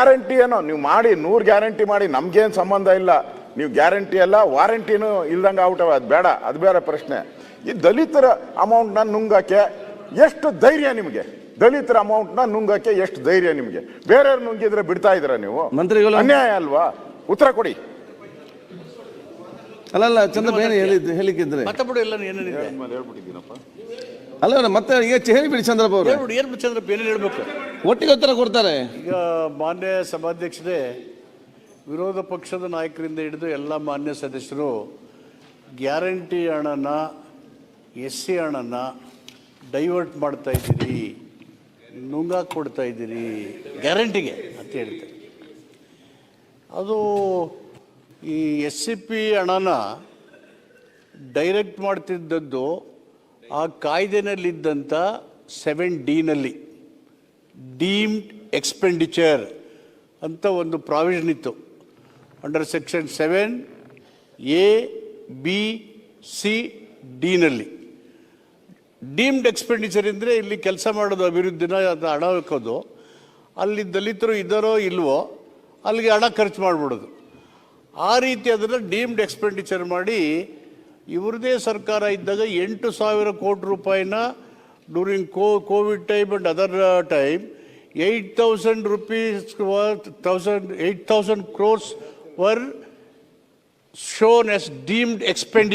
Guarantee ಏನೋ? ನೀವು ಮಾಡಿ ನೂರು ಗ್ಯಾರಂಟಿ ಮಾಡಿ ನಮ್ಗೇನು ಸಂಬಂಧ ಇಲ್ಲ. ನೀವು ಗ್ಯಾರಂಟಿ ಅಲ್ಲ ವಾರಂಟಿನೂ ಇಲ್ದಂಗೆ ಆಗ್ಬಿಟ್ಟವೆ. ಅದು ಬೇಡ ಅದು ಬೇರೆ ಪ್ರಶ್ನೆ. ಈ ದಲಿತರ ಅಮೌಂಟ್ನ ನುಂಗಕ್ಕೆ ಎಷ್ಟು ಧೈರ್ಯ ನಿಮಗೆ? ದಲಿತರ ಅಮೌಂಟ್ನ ನುಂಗಕ್ಕೆ ಎಷ್ಟು ಧೈರ್ಯ ನಿಮಗೆ? ಬೇರೆಯವ್ರು ನುಂಗಿದ್ರೆ ಬಿಡ್ತಾ ಇದ್ದೀರಾ ನೀವು? ಮಂತ್ರಿಗಳು- ಅನ್ಯಾಯ ಅಲ್ವಾ? ಉತ್ತರ ಕೊಡಿ. ಅಲ್ಲಲ್ಲ ಚಂದ್ರ ಏನು ಹೇಳಿದ್ದು ಹೇಳಿಕ್ಕಿದ್ರೆ. ಹೇಳ್ಬಿಟ್ಟಿದ್ದೀನಪ್ಪ ಬಿಡು ಎಲ್ಲ ಏನೇನಿದೆ? ಅಲ್ಲ ಮತ್ತೆ ಈಗ ಹೇಳಿಬಿಡಿ ಚಂದ್ರಪ್ಪ ಅವರು. ಹೇಳ್ಬಿಡಿ ಏನು ಚಂದ್ರಪ್ಪ ಏನೇನು ಹೇಳ್ಬೇಕು? ಒಟ್ಟಿಗೆ ಉತ್ತರ ಕೊಡ್ತಾರೆ. ಈಗ ಮಾನ್ಯ ಸಭಾಧ್ಯಕ್ಷರೇ ವಿರೋಧ ಪಕ್ಷದ ನಾಯಕರಿಂದ ಹಿಡಿದು ಎಲ್ಲ ಮಾನ್ಯ ಸದಸ್ಯರು ಗ್ಯಾರಂಟಿ ಹಣನ ಎಸ್ ಸಿ ಹಣನ ಡೈವರ್ಟ್ ಮಾಡ್ತಾ ಇದ್ದೀರಿ ನುಂಗಾಕ್ ಕೊಡ್ತಾ ಇದ್ದೀರಿ ಗ್ಯಾರಂಟಿಗೆ ಅಂತ ಹೇಳ್ತಾರೆ. ಅದು ಈ ಎಸ್ ಸಿ ಪಿ ಹಣನ ಡೈರೆಕ್ಟ್ ಮಾಡ್ತಿದ್ದದ್ದು ಆ ಕಾಯ್ದೆನಲ್ಲಿದ್ದಂಥ ಸೆವೆನ್ ಡಿನಲ್ಲಿ ಡೀಮ್ಡ್ ಎಕ್ಸ್ಪೆಂಡಿಚರ್ ಅಂತ ಒಂದು ಪ್ರಾವಿಷನ್ ಇತ್ತು. Under section seven A B C ಡಿನಲ್ಲಿ deemed expenditure ಅಂದರೆ ಇಲ್ಲಿ ಕೆಲಸ ಮಾಡೋದು, ಅಭಿವೃದ್ಧಿನ ಅದು ಹಣ ಹಾಕೋದು. ಅಲ್ಲಿ ದಲಿತರು ಇದ್ದಾರೋ ಇಲ್ವೋ, ಅಲ್ಲಿಗೆ ಹಣ ಖರ್ಚು ಮಾಡಿಬಿಡೋದು. ಆ ರೀತಿ ಅದನ್ನು ಡೀಮ್ಡ್ ಎಕ್ಸ್ಪೆಂಡಿಚರ್ ಮಾಡಿ ಇವ್ರದೇ ಸರ್ಕಾರ ಇದ್ದಾಗ ಎಂಟು ಸಾವಿರ ಕೋಟಿ ರೂಪಾಯಿನ during co COVID time and other time eight thousand rupees thousand eight thousand crores were shown as deemed expenditure